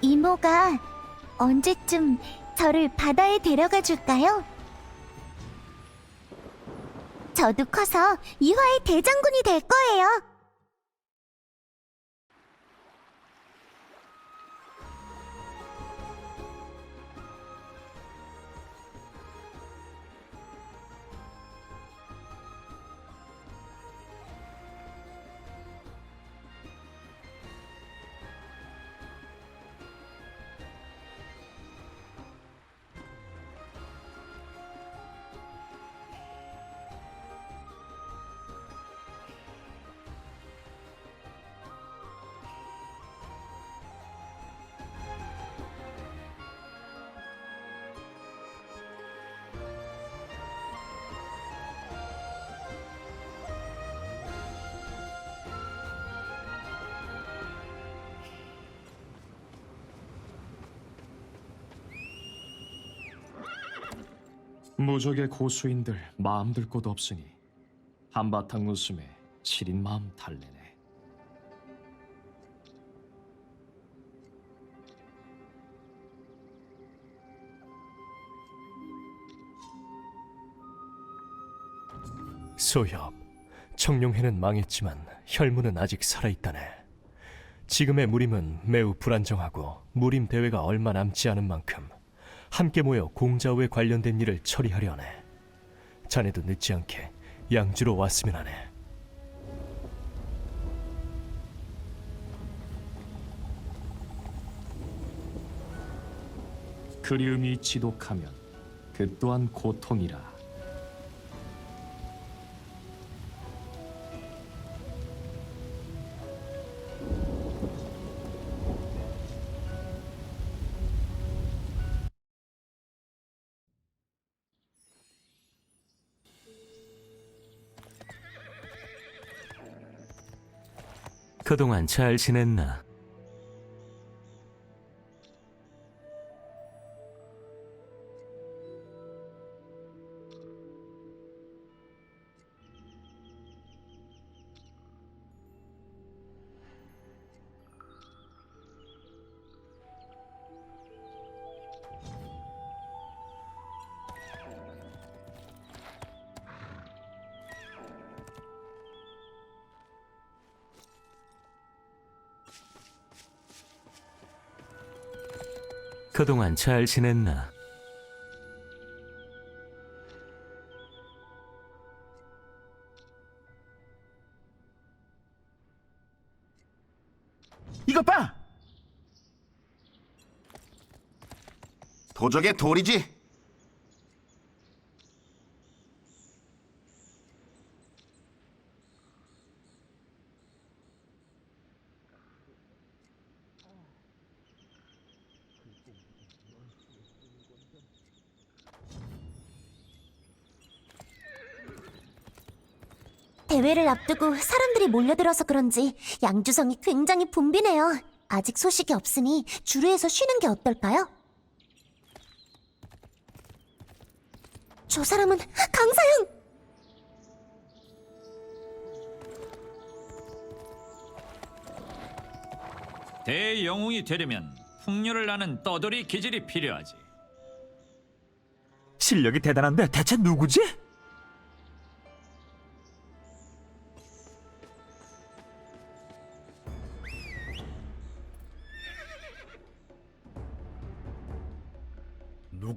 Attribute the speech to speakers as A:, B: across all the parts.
A: 이모가 언제쯤 저를 바다에 데려가 줄까요? 저도 커서 이화의 대장군이 될 거예요.
B: 무적의 고수인들 마음 들 곳 없으니 한바탕 웃음에 시린 마음 달래네.
C: 소엽, 청룡회는 망했지만 혈무는 아직 살아있다네. 지금의 무림은 매우 불안정하고 무림 대회가 얼마 남지 않은 만큼 함께 모여 공자후에 관련된 일을 처리하려 하네. 자네도 늦지 않게 양주로 왔으면 하네.
B: 그리움이 지독하면 그 또한 고통이라.
D: 그동안 잘 지냈나? 그동안 잘 지냈나?
E: 이것 봐! 도적의 돌이지?
A: 대회를 앞두고 사람들이 몰려들어서 그런지 양주성이 굉장히 붐비네요. 아직 소식이 없으니 주루에서 쉬는 게 어떨까요? 저 사람은 강사형!
F: 대영웅이 되려면 풍류를 나는 떠돌이 기질이 필요하지.
G: 실력이 대단한데 대체 누구지?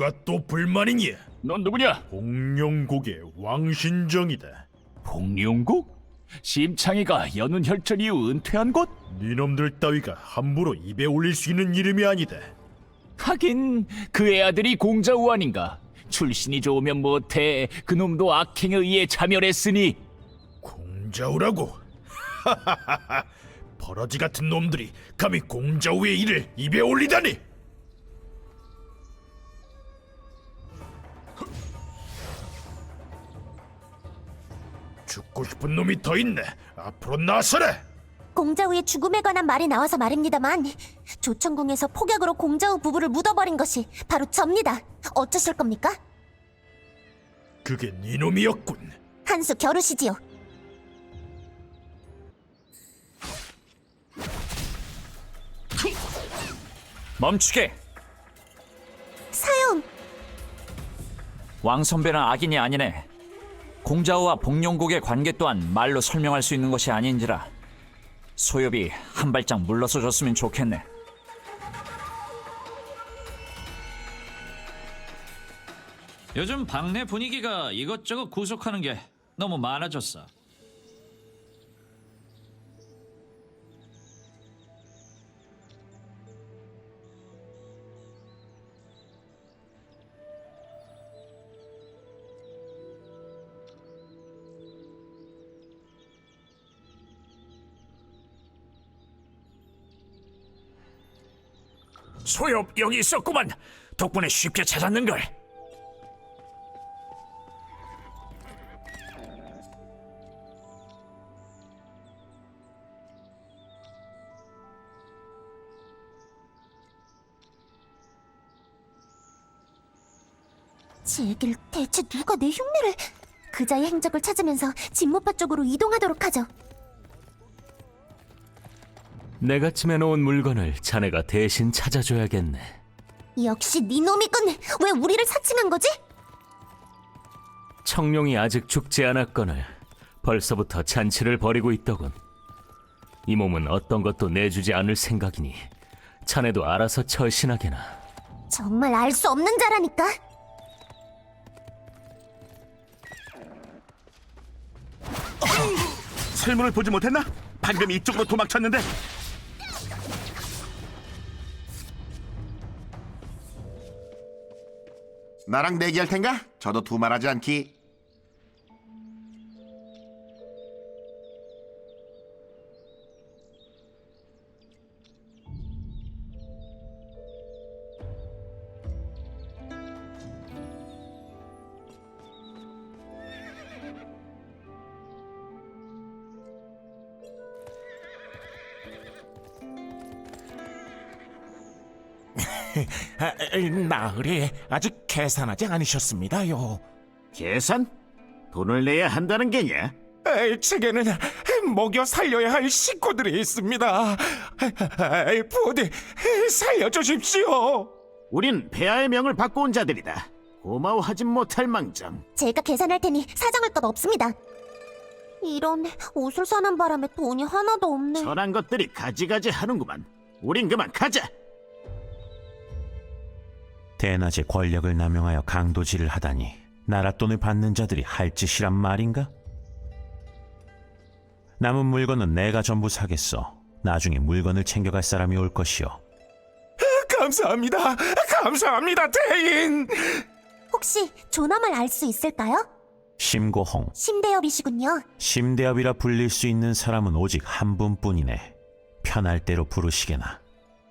H: 누가 또 불만이냐?
G: 넌 누구냐?
H: 공룡국의 왕신정이다.
G: 봉룡국? 심창이가 연운 혈전 이후 은퇴한 곳?
H: 니놈들 따위가 함부로 입에 올릴 수 있는 이름이 아니다.
G: 하긴 그의 아들이 공자우 아닌가? 출신이 좋으면 못해 그놈도 악행에 의해 자멸했으니
H: 공자우라고? 하하하하. 버러지 같은 놈들이 감히 공자우의 일을 입에 올리다니! 죽고 싶은 놈이 더 있네. 앞으로 나서래.
A: 공자우의 죽음에 관한 말이 나와서 말입니다만 조천궁에서 폭약으로 공자우 부부를 묻어버린 것이 바로 접니다. 어쩌실 겁니까?
H: 그게 네 놈이었군.
A: 한수 겨루시지요.
G: 멈추게.
F: 사형 왕 선배는 악인이 아니네. 공자와 복룡국의 관계 또한 말로 설명할 수 있는 것이 아닌지라 소엽이 한 발짝 물러서 줬으면 좋겠네. 요즘 방내 분위기가 이것저것 구속하는 게 너무 많아졌어.
G: 소엽 여기 있었구만. 덕분에 쉽게 찾았는 걸.
A: 제길 대체 누가 내 흉내를... 그자의 행적을 찾으면서 진모파 쪽으로 이동하도록 하죠.
D: 내가 찜해놓은 물건을 자네가 대신 찾아줘야겠네.
A: 역시 네 놈이군. 왜 우리를 사칭한 거지?
D: 청룡이 아직 죽지 않았거늘 벌써부터 잔치를 벌이고 있더군. 이 몸은 어떤 것도 내주지 않을 생각이니 자네도 알아서 처신하게나.
A: 정말 알 수 없는 자라니까.
E: 설문을 보지 못했나? 방금 이쪽으로 도망쳤는데 나랑 내기할 텐가? 저도 두말하지 않기
I: 나으리 아직 계산하지 않으셨습니다요.
E: 계산? 돈을 내야 한다는 게냐?
I: 에이, 제게는 먹여 살려야 할 식구들이 있습니다. 에이, 부디 살려주십시오.
E: 우린 폐하의 명을 받고 온 자들이다 고마워하진 못할 망정
A: 제가 계산할 테니 사정할 것 없습니다. 이런 옷을 사는 바람에 돈이 하나도 없네.
E: 저런 것들이 가지가지 하는구만 우린 그만 가자
J: 대낮에 권력을 남용하여 강도질을 하다니 나라 돈을 받는 자들이 할 짓이란 말인가? 남은 물건은 내가 전부 사겠어. 나중에 물건을 챙겨갈 사람이 올 것이오.
I: 감사합니다. 감사합니다, 대인.
A: 혹시 조남을 알 수 있을까요?
J: 심고홍,
A: 심대엽이시군요.
J: 심대엽이라 불릴 수 있는 사람은 오직 한 분뿐이네. 편할 대로 부르시게나.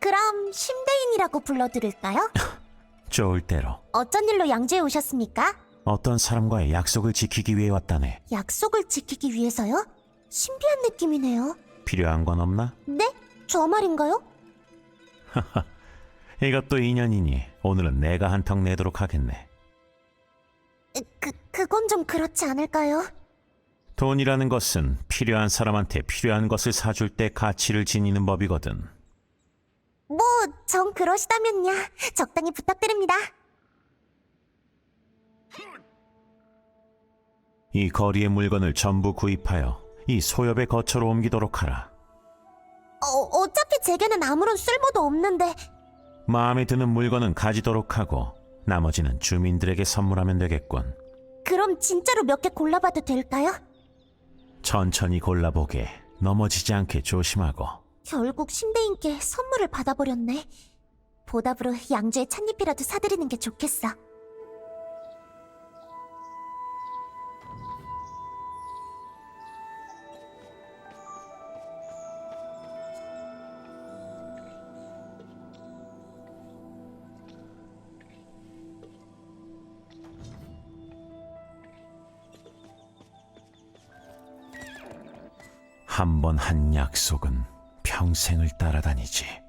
A: 그럼 심대인이라고 불러드릴까요?
J: 좋을 대로.
A: 어쩐 일로 양주에 오셨습니까?
J: 어떤 사람과의 약속을 지키기 위해 왔다네.
A: 약속을 지키기 위해서요? 신비한 느낌이네요.
J: 필요한 건 없나?
A: 네? 저 말인가요?
J: 이것도 인연이니 오늘은 내가 한턱 내도록 하겠네.
A: 그, 그건 좀 그렇지 않을까요?
J: 돈이라는 것은 필요한 사람한테 필요한 것을 사줄 때 가치를 지니는 법이거든.
A: 뭐, 정 그러시다면야. 적당히 부탁드립니다.
J: 이 거리의 물건을 전부 구입하여 이 소엽의 거처로 옮기도록 하라.
A: 어, 어차피 제게는 아무런 쓸모도 없는데
J: 마음에 드는 물건은 가지도록 하고 나머지는 주민들에게 선물하면 되겠군.
A: 그럼 진짜로 몇 개 골라봐도 될까요?
J: 천천히 골라보게. 넘어지지 않게 조심하고.
A: 결국 신대인께 선물을 받아버렸네. 보답으로 양주의 찻잎이라도 사드리는 게 좋겠어.
J: 한 번 한 약속은 평생을 따라다니지.